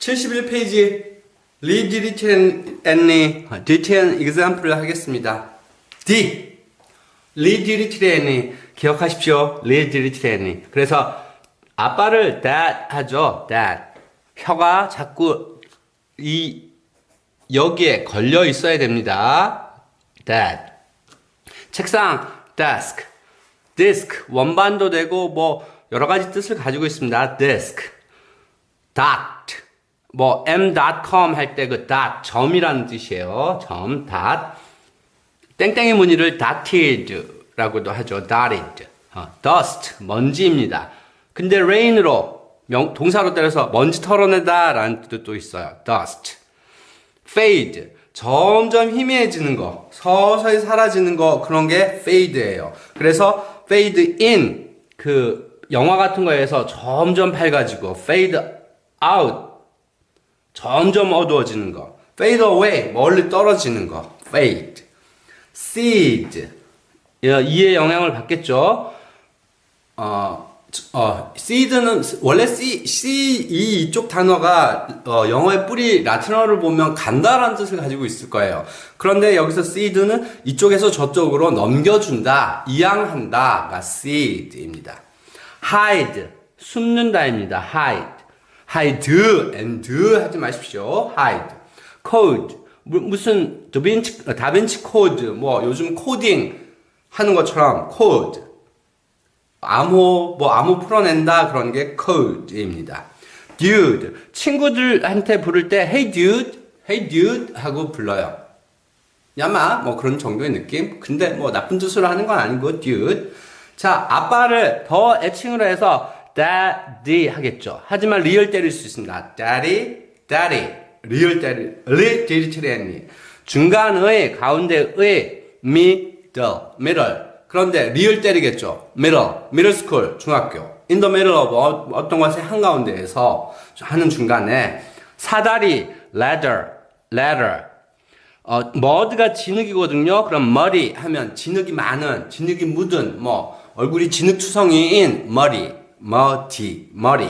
71페이지 read written any detailed example을 하겠습니다. D read written any 기억하십시오. read written any 그래서 아빠를 dad 하죠. dad 혀가 자꾸 이 여기에 걸려 있어야 됩니다. dad 책상 desk disk 원반도 되고 뭐 여러 가지 뜻을 가지고 있습니다. disk dot 뭐 m.com 할 때 그 dot 점이라는 뜻이에요. 점 dot 땡땡이 무늬를 dotted라고도 하죠. dotted 어, dust 먼지입니다. 근데 rain으로 명, 동사로 때려서 먼지 털어내다 라는 뜻도 있어요. dust fade 점점 희미해지는 거 서서히 사라지는 거 그런 게 fade예요. 그래서 fade in 그 영화 같은 거에서 점점 밝아지고 fade out 점점 어두워지는 거. fade away, 멀리 떨어지는 거. fade. seed. 이에 영향을 받겠죠. 어, 어, seed는 원래 C, C 이 이쪽 단어가 어, 영어의 뿌리 라틴어를 보면 간다라는 뜻을 가지고 있을 거예요. 그런데 여기서 seed는 이쪽에서 저쪽으로 넘겨준다, 이양한다가 seed입니다. hide 숨는다입니다. hide. Hide and 하지 마십시오. hide. code 무슨 다빈치 다빈치 코드 뭐 요즘 코딩 하는 것처럼 code 암호 뭐 암호 풀어낸다 그런 게 code입니다. dude 친구들한테 부를 때 hey dude, hey dude 하고 불러요. 야마 뭐 그런 정도의 느낌. 근데 뭐 나쁜 뜻으로 하는 건 아니고 dude. 자 아빠를 더 애칭으로 해서 daddy 하겠죠. 하지만 리얼 때릴 수 있습니다. daddy, daddy. 리얼 때릴, 리, 디리 트리니. 중간의, 가운데의 middle. 그런데 리얼 때리겠죠. middle, 중학교. in the middle of 어, 떤 것의 한가운데에서 하는 중간에 사다리, ladder, ladder. 어, mud가 진흙이거든요. 그럼 muddy 하면 진흙이 많은, 진흙이 묻은, 뭐, 얼굴이 진흙투성이인 muddy. 머티, 머리.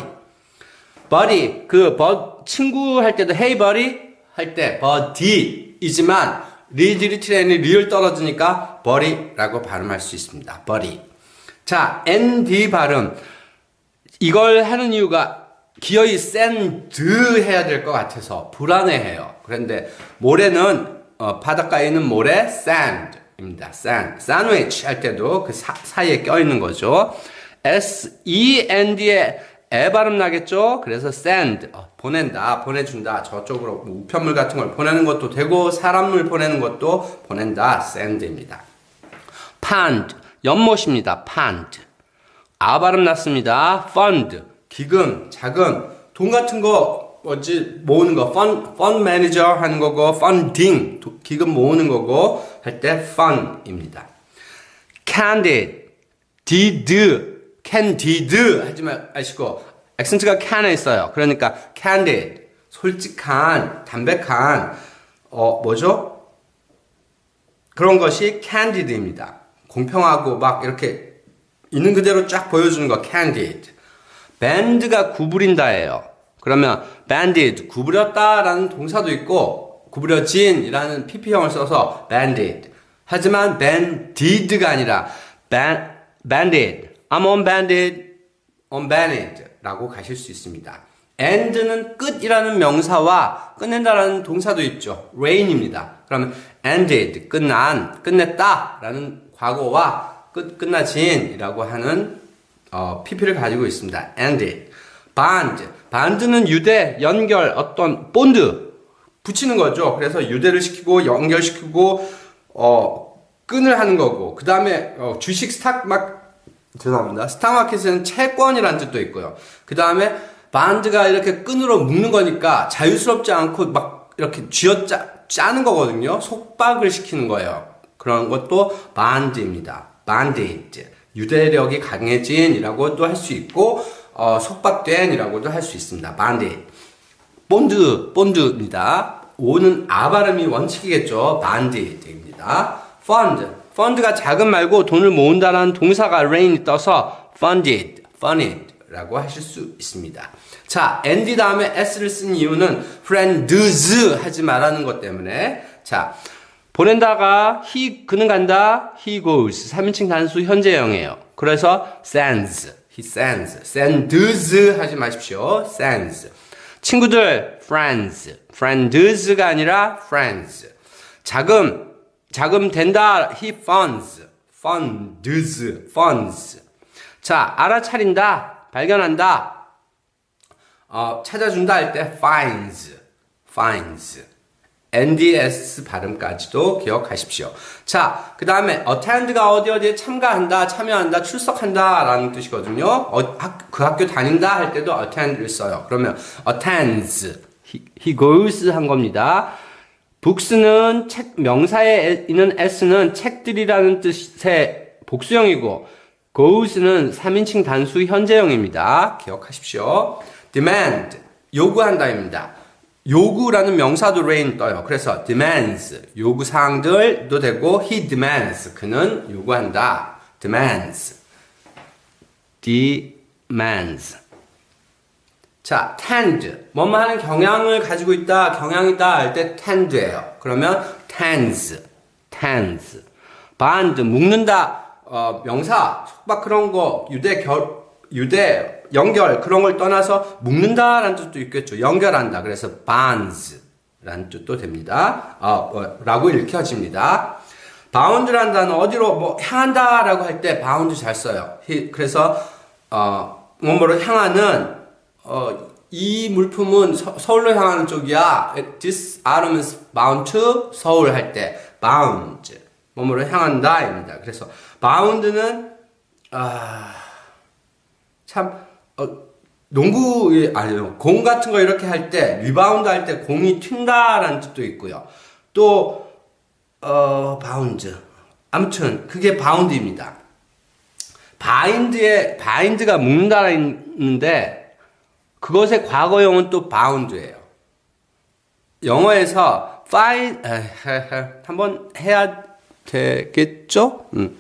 버디, 그, 버, 친구 할 때도 hey buddy 할때 버디이지만 리드리트렌이 리얼 떨어지니까 버리라고 발음할 수 있습니다. 버리. 자, nd 발음. 이걸 하는 이유가 기어이 샌드 해야 될 것 같아서 불안해해요. 그런데 모래는 어, 바닷가에 있는 모래 sand입니다. sand. 샌드위치 할 때도 그 사, 사이에 껴있는 거죠. S-E-N-D에 에 발음 나겠죠? 그래서 send, 어, 보낸다, 보내준다. 저쪽으로 뭐 우편물 같은 걸 보내는 것도 되고, 사람을 보내는 것도 보낸다, send입니다. pond, 연못입니다. pond. 아 발음 났습니다. fund, 기금, 자금, 돈 같은 거, 뭐지, 모으는 거, fund, fund manager 하는 거고, funding, 기금 모으는 거고, 할 때 fun입니다. candid, did, candid 하지 마시고 액센트가 can에 있어요. 그러니까 candid 솔직한 담백한 어 뭐죠? 그런 것이 candid입니다. 공평하고 막 이렇게 있는 그대로 쫙 보여주는 거 candid. band가 구부린다예요. 그러면 banded 구부렸다라는 동사도 있고 구부려진이라는 pp형을 써서 banded. 하지만 banded가 아니라 band, banded. I'm unbanded, unbanded 라고 가실 수 있습니다. end는 끝이라는 명사와 끝낸다라는 동사도 있죠. rain입니다. 그러면 ended, 끝난, 끝냈다 라는 과거와 끝, 끝나진이라고 하는 어, pp를 가지고 있습니다. ended. bond, bond는 유대, 연결, 어떤 본드 붙이는 거죠. 그래서 유대를 시키고 연결시키고 어, 끈을 하는 거고 그 다음에 어, 주식 스탁 막 죄송합니다. 스타마켓에는 채권이라는 뜻도 있고요. 그 다음에 반드가 이렇게 끈으로 묶는 거니까 자유스럽지 않고 막 이렇게 쥐어 짜, 짜는 거거든요. 속박을 시키는 거예요. 그런 것도 반드입니다. 반디드. 유대력이 강해진이라고 도 할 수 있고 어, 속박된이라고도 할 수 있습니다. 반디. 본드, 본드입니다. 오는 아 발음이 원칙이겠죠. 반디드입니다. fund. 펀드가 자금 말고 돈을 모은다라는 동사가 rain이 떠서 funded, funded 라고 하실 수 있습니다. 자, and 다음에 s를 쓴 이유는 friends 하지 말라는 것 때문에 자, 보낸다가 he 그는 간다 he goes 3인칭 단수 현재형이에요. 그래서 sends he sends sends 하지 마십시오. sends 친구들 friends friends가 아니라 friends 자금 자금 된다 he funds funds funds 자 알아차린다 발견한다 어, 찾아준다 할 때 finds finds NDS 발음까지도 기억하십시오. 자, 그 다음에 attend가 어디 어디에 참가한다, 참여한다, 출석한다 라는 뜻이거든요. 어, 학, 그 학교 다닌다 할 때도 attend를 써요. 그러면 attends, he, he goes 한 겁니다. Books는 책, 명사에 있는 s는 책들이라는 뜻의 복수형이고 goes는 3인칭 단수 현재형입니다. 기억하십시오. demand, 요구한다입니다. 요구라는 명사도 rain 떠요. 그래서 demands 요구 사항들도 되고 he demands 그는 요구한다. demands demands 자, tend 뭐뭐 하는 경향을 가지고 있다, 경향이다 할 때 tend예요. 그러면 tends tends band 묶는다 어, 명사 속박 그런 거 유대 결 유대 연결 그런 걸 떠나서 묶는다라는 뜻도 있겠죠. 연결한다. 그래서 bonds라는 뜻도 됩니다. 어, 어, 라고 읽혀집니다. bound라는 단어 어디로 뭐 향한다라고 할때 bound 잘 써요. 그래서 어, 뭐뭐로 향하는 어, 이 물품은 서, 울로 향하는 쪽이야. This item is bound to 서울 할 때 bound 뭐뭐로 향한다입니다. 그래서 bound는 아 참, 어, 농구, 아니요, 공 같은 거 이렇게 할 때, 리바운드 할 때 공이 튄다라는 뜻도 있고요. 또, 어, 바운드. 아무튼, 그게 바운드입니다. 바인드에, 바인드가 묶는다는 있는데, 그것의 과거형은 또 바운드예요. 영어에서 find, 한번 해야 되겠죠? 음.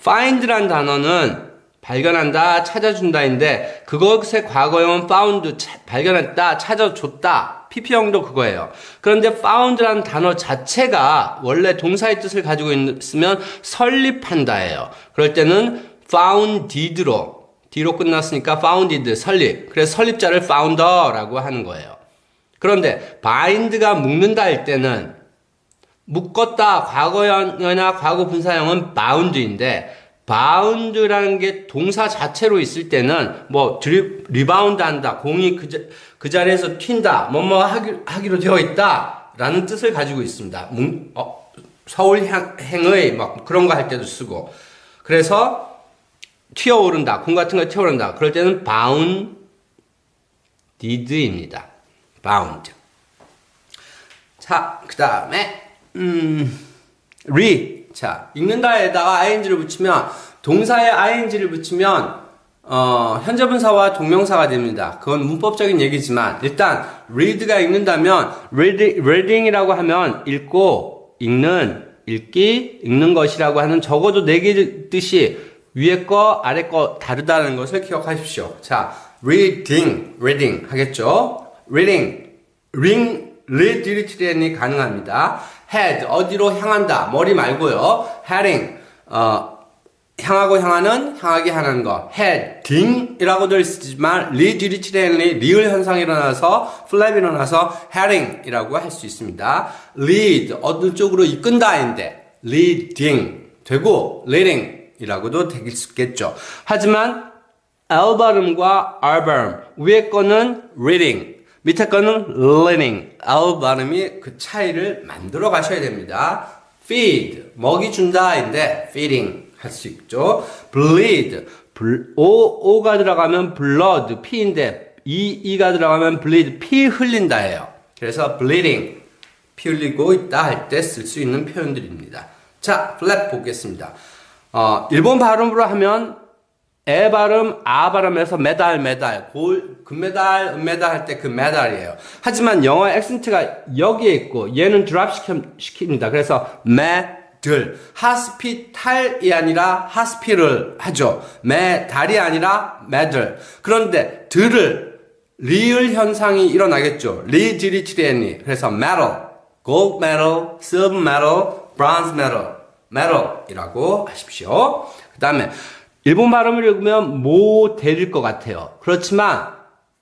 find란 단어는 발견한다, 찾아준다인데 그것의 과거형은 found, 발견했다, 찾아줬다. PP형도 그거예요. 그런데 found라는 단어 자체가 원래 동사의 뜻을 가지고 있으면 설립한다예요. 그럴 때는 founded로 D로 끝났으니까 founded 설립. 그래서 설립자를 founder라고 하는 거예요. 그런데 bind가 묶는다 할 때는 묶었다 과거형이나 과거 분사형은 bound인데 바운드라는 게 동사 자체로 있을 때는 뭐 드리, 리바운드 한다. 공이 그, 자, 그 자리에서 튄다. 뭐뭐 하기, 하기 로 되어 있다. 라는 뜻을 가지고 있습니다. 문, 어, 서울 행의 막 그런 거 할 때도 쓰고. 그래서 튀어오른다. 공 같은 거 튀어오른다. 그럴 때는 bound did입니다. bound. 자, 그 다음에 음, re 자, 읽는다에다가 ing를 붙이면 동사에 ing를 붙이면 어, 현재분사와 동명사가 됩니다. 그건 문법적인 얘기지만 일단 read가 읽는다면 reading, reading이라고 하면 읽고 읽는 읽기 읽는 것이라고 하는 적어도 네 개 뜻이 위에 거 아래 거 다르다는 것을 기억하십시오. 자, reading, reading 하겠죠? reading, ring, read이 가능합니다. head 어디로 향한다? 머리 말고요. heading 어, 향하고 향하는 향하게 하는 거. heading이라고도 쓰지만 리디리치렌리 리을 현상이 일어나서 플랩이 일어나서 heading이라고 할 수 있습니다. lead 어느 쪽으로 이끈다인데? leading 되고 leading 이라고도 되길 수 있겠죠 하지만 L 발음과 R 발음 위에 거는 reading 밑에 거는 learning. 아우 발음이 그 차이를 만들어 가셔야 됩니다. feed, 먹이 준다인데 feeding 할 수 있죠. bleed, o, o가 들어가면 blood, 피인데 e, e가 들어가면 bleed, 피 흘린다예요. 그래서 bleeding, 피 흘리고 있다 할 때 쓸 수 있는 표현들입니다. 자, flat 보겠습니다. 어, 일본 발음으로 하면 에 발음, 아 발음에서 메달, 메달, 골, 금메달, 은메달 할 때 그 메달이에요. 하지만 영어 액센트가 여기에 있고 얘는 드랍 시킵니다. 그래서 메달, 매들. 하스피탈이 아니라 하스피를 하죠. 매달이 아니라 매들. 그런데 들을 리을 현상이 일어나겠죠. 리지리트리엔이. 그래서 metal, gold medal, silver medal, bronze medal, medal이라고 하십시오. 그 다음에 일본 발음을 읽으면 모델일 것 같아요. 그렇지만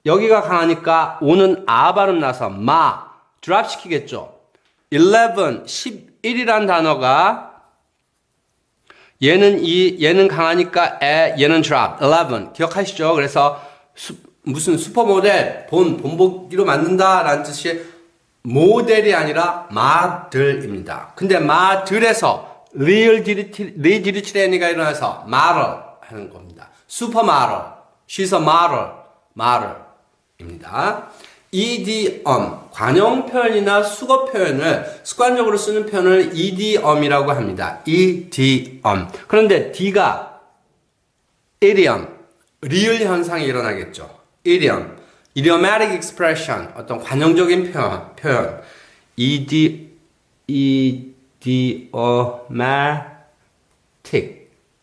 여기가 강하니까 오는 아 발음 나서 마 드랍 시키겠죠. 11, 11이란 단어가 얘는 이 얘는 강하니까 에 얘는 drop 11 기억하시죠? 그래서 수, 무슨 슈퍼모델 본 본보기로 만든다라는 뜻이 모델이 아니라 마들입니다. 근데 마들에서 리얼 디리티 리디리트레니가 일어나서 마를 하는 겁니다. 슈퍼마를 she's a model 마를입니다. 이디엄 관용 표현이나 수거 표현을 습관적으로 쓰는 표현을 이디엄이라고 합니다. 이디엄. 그런데 D가 idiom, 리을 현상이 일어나겠죠. idiom, idiomatic expression, 어떤 관용적인 표현, 표현. 이디, idiomatic,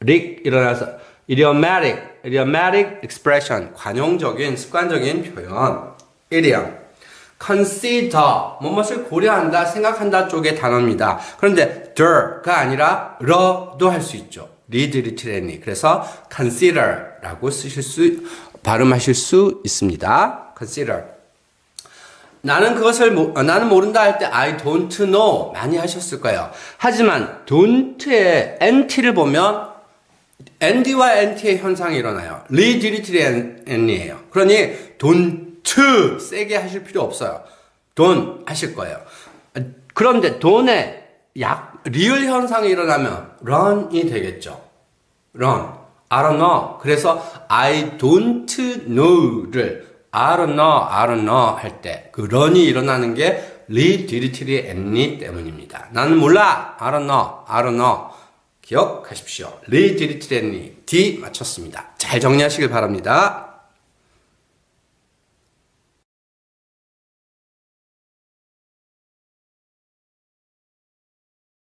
릭 일어나서 idiomatic, idiomatic expression, 관용적인, 습관적인 표현. idiom. consider, 무엇을 고려한다, 생각한다 쪽의 단어입니다. 그런데 the가 아니라 러도 할 수 있죠. 리드 리트레니. 그래서 consider라고 쓰실 수, 발음하실 수 있습니다. consider. 나는 그것을 모, 어, 나는 모른다 할 때 I don't know 많이 하셨을 거예요. 하지만 don't의 NT를 보면 ND와 NT의 현상이 일어나요. 리디리트리엔이에요. 그러니 don't 세게 하실 필요 없어요. don't 하실 거예요. 그런데 don의 약 리을 현상이 일어나면 run이 되겠죠. run. I don't know. 그래서 I don't know를 I don't know, I don't know 할 때그 run이 일어나는 게 리 디리트리 앤니 때문입니다. 나는 몰라. I don't know, I don't know. 기억하십시오. 리 디리트리 앤니 D 맞췄습니다. 잘 정리하시길 바랍니다.